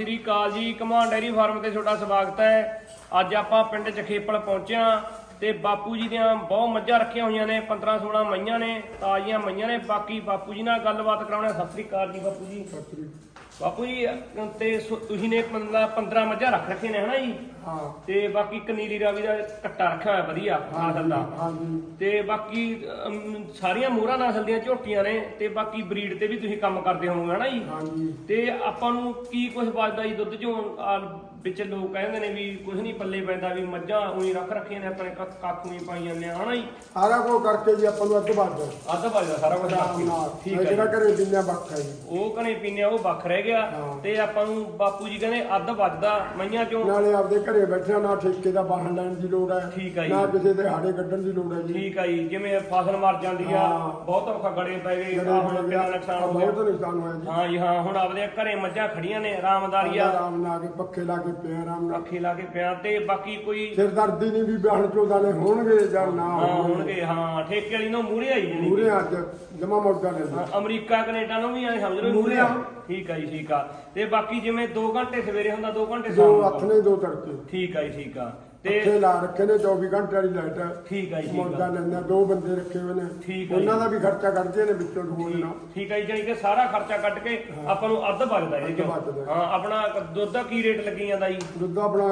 ਸ੍ਰੀ ਅਕਾਲ ਜੀ command dairy farm ਤੇ ਤੁਹਾਡਾ ਸਵਾਗਤ ਹੈ। ਅੱਜ ਆਪਾਂ ਪਿੰਡ ਜਖੇਪਲ ਪਹੁੰਚਿਆ ਹਾਂ ਤੇ ਬਾਪੂ ਜੀ ਦੀਆਂ ਬਹੁਤ ਮੱਝਾਂ ਰੱਖੀਆਂ ਹੋਈਆਂ ਨੇ 15 16 ਮਈਆਂ ਨੇ, ਤਾਜ਼ੀਆਂ ਮਈਆਂ ਨੇ। ਬਾਕੀ ਬਾਪੂ ਜੀ ਨਾਲ ਗੱਲਬਾਤ ਕਰਾਉਣਾ ਸਤਿ ਸ੍ਰੀ ਅਕਾਲ ਜੀ ਬਾਪੂ ਜੀ। ਬਾਪੂ ਜੀ ਤੇ ਸੁ- ਤੁਸੀਂ ਨੇ 15 15 ਮੱਝਾਂ ਰੱਖ ਰੱਖੀਆਂ ਨੇ ਹਨਾ ਜੀ? ਹਾਂ। ਤੇ ਬਾਕੀ ਕਨੀਰੀ ਰਾਵੀ ਦਾ ਕੱਟਾ ਰੱਖਿਆ ਹੋਇਆ ਵਧੀਆ ਨਸਲ ਦਾ ਹਾਂਜੀ। ਤੇ ਬਾਕੀ ਅਮ, ਸਾਰੀਆਂ ਮੋਹਰਾ ਨਸਲ ਦੀਆਂ ਝੋਟੀਆਂ ਨੇ ਤੇ ਬਾਕੀ ਬਰੀਡ ਤੇ ਵੀ ਤੁਸੀਂ ਕੰਮ ਕਰਦੇ ਹੋਵੋਗੇ ਹਨਾ ਜੀ? ਹਾਂਜੀ। ਤੇ ਆਪਾਂ ਨੂੰ ਕੀ ਕੁਝ ਬਚਦਾ ਜੀ ਦੁੱਧ ਚੋਂ? ਆਹ ਵਿੱਚ ਲੋਕ ਕਹਿੰਦੇ ਨੇ ਵੀ ਕੁਝ ਨਹੀਂ ਪੱਲੇ ਪੈਂਦਾ ਵੀ ਮੱਝਾਂ ਉਹੀ ਰੱਖ ਰੱਖੀਆਂ ਨੇ ਆਪਣੇ ਕੱਖ ਕੱਖ ਨਹੀਂ ਪਾਈ ਜਾਂਦੇ ਆ, ਹਨਾ ਜੀ? ਸਾਰਾ ਕੁਝ ਕਰਕੇ ਜੀ ਆਪਾਂ ਨੂੰ ਅੱਧ ਵੱਧ ਅੱਧ ਬਚਦਾ ਸਾਰਾ ਕੁਝ ਠੀਕ ਹੈ ਜਿਹੜਾ। ਘਰੇ ਦਿੰਦਾ ਹੈ। ਜੀ ਉਹ ਕਣੇ ਪੀਨੇ ਉਹ ਵੱਖ ਰਹਿ ਗਿਆ। ਤੇ ਆਪਾਂ ਨੂੰ ਬਾਪੂ ਜੀ ਕਹਿੰਦੇ ਅੱਧ ਵੱਜਦਾ ਮਈਆਂ ਚੋਂ। ਨਾਲੇ ਆਪਦੇ ਘਰੇ ਬੈਠਿਆ ਨਾ ਠੇਕੇ ਦਾ ਬਾਹਰ ਲੈਣ ਦੀ ਲੋੜ ਹੈ ਠੀਕ ਹੈ ਜੀ। ਨਾ ਕਿਸੇ ਦੇ ਹਾੜੇ ਕੱਢਣ ਦੀ ਲੋੜ ਹੈ ਜੀ। ਠੀਕ ਆ ਜੀ ਜਿਵੇਂ ਫਸਲ ਮਰ ਜਾਂਦੀ ਆ ਹਾਂ। ਬਹੁਤ ਔਖਾ ਗੜੇ ਪੈ ਗਏ ਆਹ ਹੁਣ ਕਿੰਨਾ ਨੁਕਸਾਨ ਹੋ ਗਿਆ। ਬਹੁਤ ਨੁਕਸਾਨ ਹੋਇਆ ਜੀ। ਹਾਂ ਜੀ ਹਾਂ ਹੁਣ ਆਪਦੇ ਘਰੇ ਮੱਝਾਂ ਖੜੀਆਂ ਨੇ ਆਰਾਮਦਾਰੀ ਆ। ਆਰਾਮ ਨਾਲ ਆ ਕੇ ਪੱਖੇ ਲਾ ਕੇ ਪਿਆ ਆਰਾਮ ਨਾਲ ਅੱਖੀ ਲਾ ਕੇ ਪਿਆ ਤੇ ਬਾਕੀ ਕੋਈ ਸਿਰਦਰਦੀ ਨਹੀਂ ਵੀ ਬਿਆਨ ਚੋਦਾਂ ਨੇ ਹੋਣਗੇ ਜਾਂ ਨਾ ਹਾਂ ਹੋਣਗੇ। ਹਾਂ ਠੇਕੇ ਵਾਲੀ ਨੂੰ ਮੂਰੇ ਆਈ ਜਿਹੜੀ ਪੂਰੇ ਅੱਜ ਜਮਾ ਲੈ ਹਾਂ, ਅਮਰੀਕਾ ਕੈਨੇਡਾ ਨੂੰ ਵੀ ਐ ਸਮਝ ਲਓ ਮੂਹਰੇ ਮੂਰੇ ਆ। ਠੀਕ ਆ ਜੀ ਠੀਕ ਆ। ਤੇ ਬਾਕੀ ਜਿਵੇਂ 2 ਘੰਟੇ ਸਵੇਰੇ ਹੁੰਦਾ 2 ਘੰਟੇ ਦੋ ਸ਼ਾਮ ਹੱਥ ਨੂੰ ਨੇ ਦੋ ਤੜਕੇ। ਠੀਕ ਆ ਜੀ ਠੀਕ ਆ। ਤੇ ਲਾ ਰੱਖੇ ਨੇ 24 ਘੰਟੇ ਵਾਲੀ ਲਾਈਟ। ਹੈ ਠੀਕ ਆ ਜੀ ਠੀਕ ਮੌਕਾ ਆ ਦੋ ਬੰਦੇ ਰੱਖੇ ਹੋਏ ਨੇ। ਠੀਕ ਹੈ ਉਹਨਾਂ ਜੀ। ਦਾ ਵੀ ਖਰਚਾ ਕੱਢਦੇ ਨੇ ਵਿੱਚੋਂ ਢੋਲਣਾ ਠੀਕ ਹੈ ਜੀ ਜਾਣੀ ਕਿ ਸਾਰਾ ਖਰਚਾ ਕੱਢ ਕੇ ਆਪਾਂ ਨੂੰ ਅੱਧ ਬਚਦਾ ਇਹਦੇ ਅੱਧ ਬਚਦਾ। ਹਾਂ ਆਪਣਾ ਦੁੱਧ ਦਾ ਕੀ ਰੇਟ ਲੱਗੀ ਜਾਂਦਾ ਜੀ? ਦੁੱਧ ਆਪਣਾ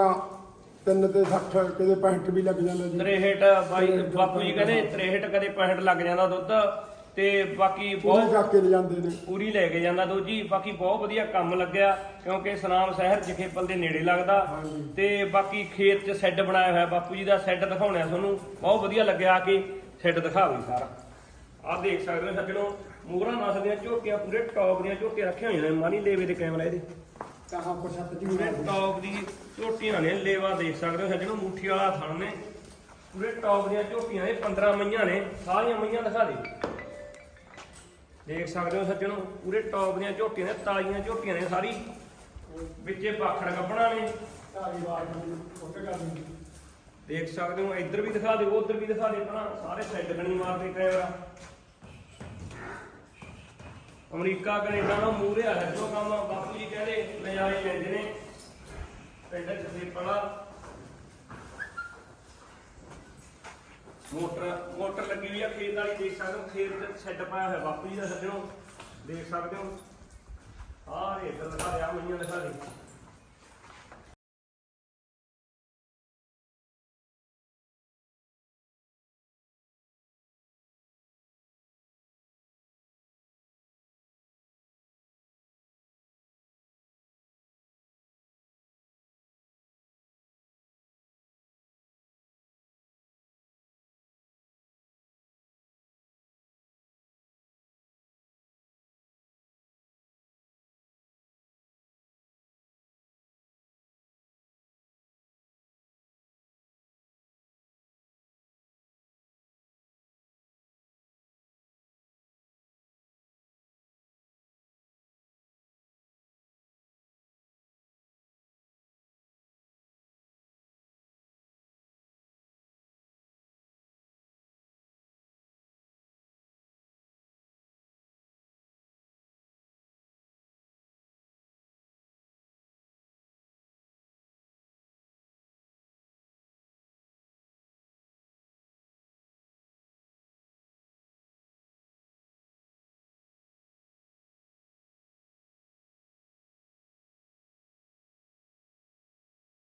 3 ਤੇ 60 ਕਿਤੇ 65 ਵੀ ਲੱਗ ਜਾਂਦਾ ਜੀ। 63 ਬਾਈ ਬਾਪੂ ਜੀ ਕਹਿੰਦੇ 63 ਕਦੇ 65 ਲੱਗ ਜਾਂਦਾ ਦੁੱਧ। ਤੇ ਬਾਕੀ ਬਹੁਤ ਚੱਕ ਕੇ ਲੈ ਜਾਂਦੇ ਨੇ। ਪੂਰੀ ਲੈ ਕੇ ਜਾਂਦਾ ਦੋਜੀ ਬਾਕੀ ਬਹੁਤ ਵਧੀਆ ਕੰਮ ਲੱਗਿਆ ਕਿਉਂਕਿ ਸਨਾਮ ਸ਼ਹਿਰ ਜਖੇਪਲ ਦੇ ਨੇੜੇ ਲੱਗਦਾ। ਤੇ ਬਾਕੀ ਖੇਤ 'ਚ ਸ਼ੈੱਡ ਬਣਾਇਆ ਹੋਇਆ ਬਾਪੂ ਜੀ ਦਾ ਸ਼ੈੱਡ ਦਿਖਾਉਣਾ ਤੁਹਾਨੂੰ। ਬਹੁਤ ਵਧੀਆ ਲੱਗਿਆ ਆ ਕੇ ਸ਼ੈੱਡ ਦਿਖਾਵੇ ਸਾਰਾ। ਆਹ ਦੇਖ ਸਕਦੇ ਹੋ ਸੱਜਣੋ ਮੂਹਰਾ ਨਸਲ ਦੀਆਂ ਝੋਕੀਆਂ ਪੂਰੇ ਟੌਪ ਦੀਆਂ ਝੋਕੀਆਂ ਰੱਖੀਆਂ ਹੋਈਆਂ ਨੇ ਮਾਨੀ ਲੇਵੇ ਦੇ ਕੈਮਰਾ ਇਹਦੇ। ਕਹਾ ਪਛਤ ਜੀ ਪੂਰੇ ਟੌਪ ਦੀ ਝੋਟੀਆਂ ਨੇ ਲੇਵਾ ਦੇਖ ਸਕਦੇ ਹੋ ਸੱਜਣੋ ਮੁੱਠੀ ਵਾਲਾ ਥਣ ਨੇ। ਪੂਰੇ ਟੌਪ ਦੀਆਂ ਝੋਟੀਆਂ ਇਹ 15 ਮਈਆਂ ਨੇ ਸਾਰੀਆਂ ਮਈਆਂ ਦਿਖਾ ਦੇ। ਦੇਖ ਸਕਦੇ ਹੋ ਸੱਜਣੋ ਪੂਰੇ ਟੌਪ ਦੀਆਂ ਝੋਟੀਆਂ ਨੇ ਤਾਜ਼ੀਆਂ ਝੋਟੀਆਂ ਨੇ ਸਾਰੀ। ਵਿੱਚੇ ਪਾਖੜ ਗੱਬਣਾ ਨੇ। ਦੇਖ ਸਕਦੇ ਹੋ ਇੱਧਰ ਵੀ ਦਿਖਾ ਦਿਓ ਉੱਧਰ ਵੀ ਦਿਖਾ ਦੇ ਆਪਣਾ ਸਾਰੇ ਸੈੱਟ ਗਣੀ ਮਾਰਦੇ ਕੈਮਰਾ ਅਮਰੀਕਾ ਕੈਨੇਡਾ ਨਾਲ ਮੂਰੇ ਆ ਹੈ ਜੋ ਕੰਮ ਬਾਪੂ ਜੀ ਕਹਿੰਦੇ ਨਜ਼ਾਰੇ ਲੈਂਦੇ ਨੇ। ਪਿੰਡ ਚ ਦੇ ਮੋਟਰ ਮੋਟਰ ਲੱਗੀ ਹੋਈ ਆ, ਖੇਤ ਵਾਲੀ ਦੇਖ ਸਕਦੇ ਹੋ, ਖੇਤ ਚ ਸੈੱਟ ਪਾਇਆ ਹੋਇਆ, ਬਾਪੂ ਜੀ ਦਾ ਸੱਜਣੋ ਦੇਖ ਸਕਦੇ ਹੋ। ਸਾਰੇ ਇੱਧਰ ਦਿਖਾ ਰਿਹਾ ਮਈਆਂ ਦਿਖਾ ਦੇ।